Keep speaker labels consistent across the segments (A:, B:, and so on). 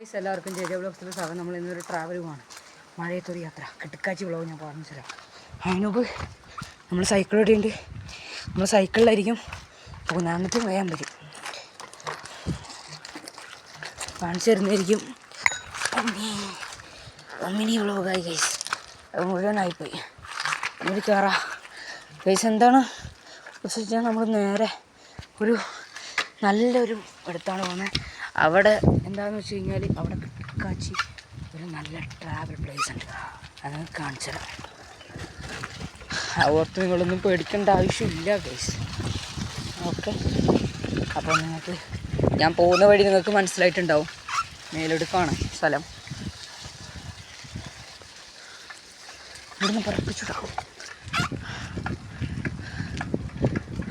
A: Guys എല്ലാവർക്കും J J ബ്ലോഗ്സിലെ സ്വാഗതം. നമ്മൾ ഇന്നൊരു ട്രാവൽ പോവാണ്. മഴയത്തൊരു യാത്ര. കിടക്കാച്ചി വിളവ് ഞാൻ പറഞ്ഞു തരാം അതിനുമ്പ് നമ്മൾ സൈക്കിൾ ഇടയുണ്ട് നമ്മൾ സൈക്കിളിലായിരിക്കും മൂന്നാമത്തെ വേഗം വരും കാണിച്ചു തരുന്നതായിരിക്കും. അമ്മിനി വ്ളോഗായി ഗൈസ് മുഴുവനായിപ്പോയി. നമ്മൾ കയറാം ഗൈസ് എന്താണ് വെച്ചാൽ നമ്മൾ നേരെ ഒരു നല്ലൊരു അടുത്താണ് പോകുന്നത്. അവിടെ എന്താണെന്ന് വെച്ച് കഴിഞ്ഞാൽ അവിടെ കാച്ചി ഒരു നല്ല ട്രാവൽ പ്ലേസ് ഉണ്ട്. അത് കാണിച്ചു തരാം. നിങ്ങളൊന്നും പേടിക്കേണ്ട ആവശ്യമില്ല ഗൈസ് ഓക്കെ അപ്പോൾ നിങ്ങൾക്ക് ഞാൻ പോകുന്ന വഴി നിങ്ങൾക്ക് മനസ്സിലായിട്ടുണ്ടാവും. മേലെടുക്കാണ് സ്ഥലം. ഇവിടുന്ന് പറപ്പിച്ചിടാവും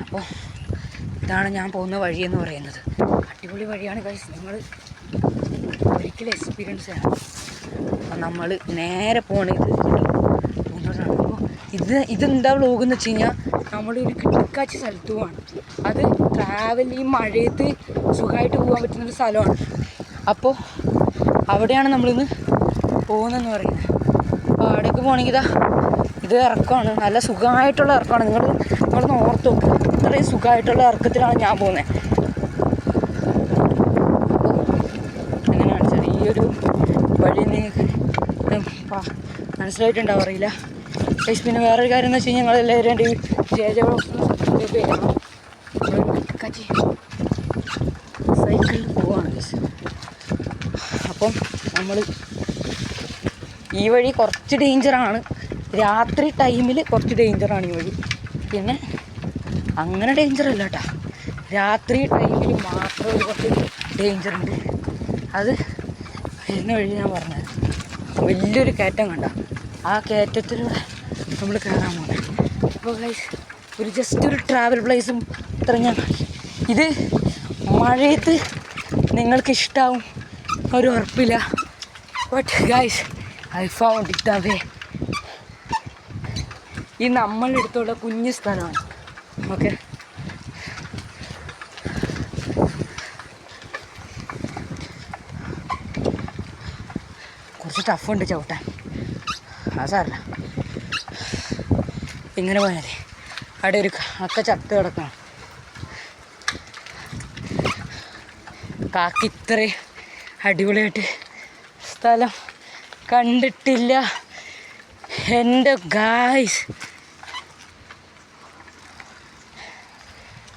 A: അപ്പോൾ ഇതാണ് ഞാൻ പോകുന്ന വഴി എന്ന് പറയുന്നത്. അടിപൊളി വഴിയാണ് കഴിച്ച് നിങ്ങൾ ഒരിക്കലും എക്സ്പീരിയൻസ് ചെയ്യണം അപ്പം നമ്മൾ നേരെ പോകണത് അപ്പോൾ ഇത് ഇതെന്താ വ്ലോഗ് എന്ന് വെച്ച് കഴിഞ്ഞാൽ നമ്മളൊരു കിട്ടിക്കാച്ച സ്ഥലത്ത് പോവാണ്. അത് ട്രാവൽ ഈ മഴയത്ത് സുഖമായിട്ട് പോകാൻ പറ്റുന്നൊരു സ്ഥലമാണ്. അപ്പോൾ അവിടെയാണ് നമ്മളിന്ന് പോകുന്നതെന്ന് പറയുന്നത്. അപ്പോൾ അവിടേക്ക് പോകണമെങ്കിൽ ഇതാ ഇത് ഇറക്കമാണ്. നല്ല സുഖമായിട്ടുള്ള ഇറക്കമാണ്. നിങ്ങൾ നിങ്ങളൊന്ന് ഓർത്ത് നോക്ക്. ഇത്രയും സുഖമായിട്ടുള്ള ഇറക്കത്തിലാണ് ഞാൻ പോകുന്നത് അങ്ങനെയാണ് വെച്ചാൽ ഈ ഒരു വഴി മനസ്സിലായിട്ടുണ്ടാവും അറിയില്ല. പിന്നെ വേറൊരു കാര്യം എന്ന് വെച്ച് കഴിഞ്ഞാൽ ഞങ്ങൾ എല്ലാവരും ജെ ജെ സബ്സ്ക്രൈബ് ചെയ്യണം സൈക്കിളിൽ പോവാണ് അപ്പം നമ്മൾ ഈ വഴി കുറച്ച് ഡേഞ്ചറാണ് രാത്രി ടൈമിൽ കുറച്ച് ഡേഞ്ചറാണ് ഈ വഴി. പിന്നെ അങ്ങനെ ഡേഞ്ചർ അല്ല കേട്ടോ രാത്രി ടൈമിൽ മാത്രം ഒരു കുറച്ച് ഡേഞ്ചർ ഉണ്ട്. അത് വരുന്ന വഴി ഞാൻ പറഞ്ഞത് വലിയൊരു കയറ്റം കണ്ട. ആ കയറ്റത്തിലൂടെ നമ്മൾ കയറാൻ പോകുന്നത് അപ്പോൾ ഗൈസ് ഒരു ജസ്റ്റ് ഒരു ട്രാവൽ പ്ലേസും ഇത്ര ഞാൻ ഇത് മഴയത്ത് നിങ്ങൾക്ക് ഇഷ്ടാവും. ഒരു ഉറപ്പില്ല. But guys I found it away ഈ നമ്മളെടുത്തുള്ള കുഞ്ഞു സ്ഥലമാണ്. ഓക്കെ. കുറച്ച് ടഫുണ്ട് ചവിട്ടാൻ. ആ സാറല്ല ഇങ്ങനെ പോയാലേ. അവിടെ ഒരു അക്ക ചത്ത് കിടക്കണം. കാക്കിത്രയും അടിപൊളിയായിട്ട് സ്ഥലം കണ്ടിട്ടില്ല. എന്റെ ഗായ്സ്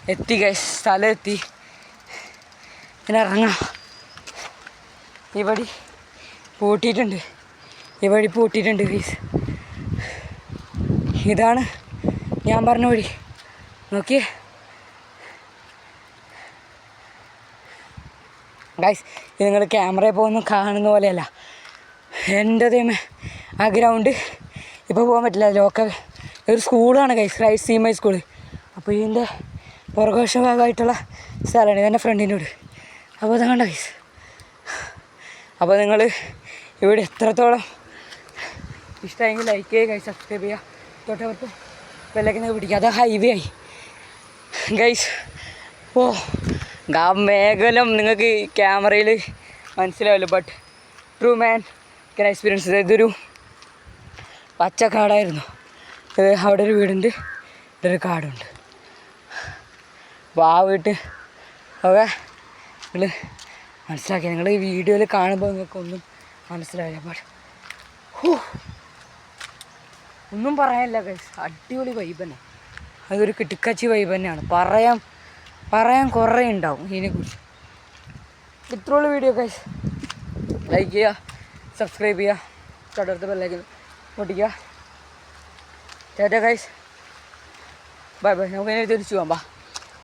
A: എത്തി ഗൈസ് സ്ഥലം എത്തി പിന്നെ ഇറങ്ങാം. ഈ വടി പൂട്ടിയിട്ടുണ്ട്. ഈ വടി പൂട്ടിയിട്ടുണ്ട് ഗൈസ് ഇതാണ് ഞാൻ പറഞ്ഞ വഴി നോക്കിയേ. ഗൈസ് ഇത് നിങ്ങൾ ക്യാമറയിൽ പോകുന്ന കാണുന്ന പോലെയല്ല. എന്റെ ദൈവമേ ആ ഗ്രൗണ്ട് ഇപ്പോൾ പോകാൻ പറ്റില്ല. ലോക്കൽ ഒരു സ്കൂളാണ് guys I C M I school അപ്പോൾ ഇതിന്റെ പുറകോശ ഭാഗമായിട്ടുള്ള സ്ഥലമാണ് ഇതെന്റെ ഫ്രണ്ടിന്റെ വീട്. അപ്പോൾ അതാണ് കൈസ് അപ്പോൾ നിങ്ങൾ ഇവിടെ എത്രത്തോളം ഇഷ്ടമെങ്കിൽ ലൈക്ക് ചെയ്യുക ഗൈസ് സബ്സ്ക്രൈബ് ചെയ്യുക. തൊട്ടപ്പുറത്ത് വെള്ളക്കിന്ന് പിടിക്കുക. അത് ഹൈവേ ആയി. ഗൈസ് ഓ ആ മേഖലം നിങ്ങൾക്ക് ക്യാമറയിൽ മനസ്സിലാവില്ല. But true man can experience ഇതൊരു പച്ചക്കാടായിരുന്നു. അവിടെ ഒരു വീടുണ്ട്. ഇവിടെ ഒരു കാടുണ്ട്. അപ്പോൾ ആ വീട്ട്. ഒക്കെ നിങ്ങൾ മനസ്സിലാക്കി നിങ്ങൾ ഈ വീഡിയോയിൽ കാണുമ്പോൾ നിങ്ങൾക്കൊന്നും മനസ്സിലാവില്ല. ബട്ട് ഒന്നും പറയാനില്ല ഗൈസ് അടിപൊളി വൈബ് തന്നെ. അതൊരു കിട്ടിക്കച്ചി വൈബ് തന്നെയാണ്. പറയാൻ പറയാൻ കുറേ ഉണ്ടാവും ഇതിനെക്കുറിച്ച്. ഇത്രയുള്ള വീഡിയോ ഗൈസ് ലൈക്ക് ചെയ്യുക സബ്സ്ക്രൈബ് ചെയ്യുക. തൊട്ടടുത്ത് ബെല്ലൈക്കൻ പൊട്ടിക്കുക. ചേട്ടാ ഗൈസ് ബൈ ബൈ നമുക്ക് ഇനി തിരിച്ചു പോകാം ബാ.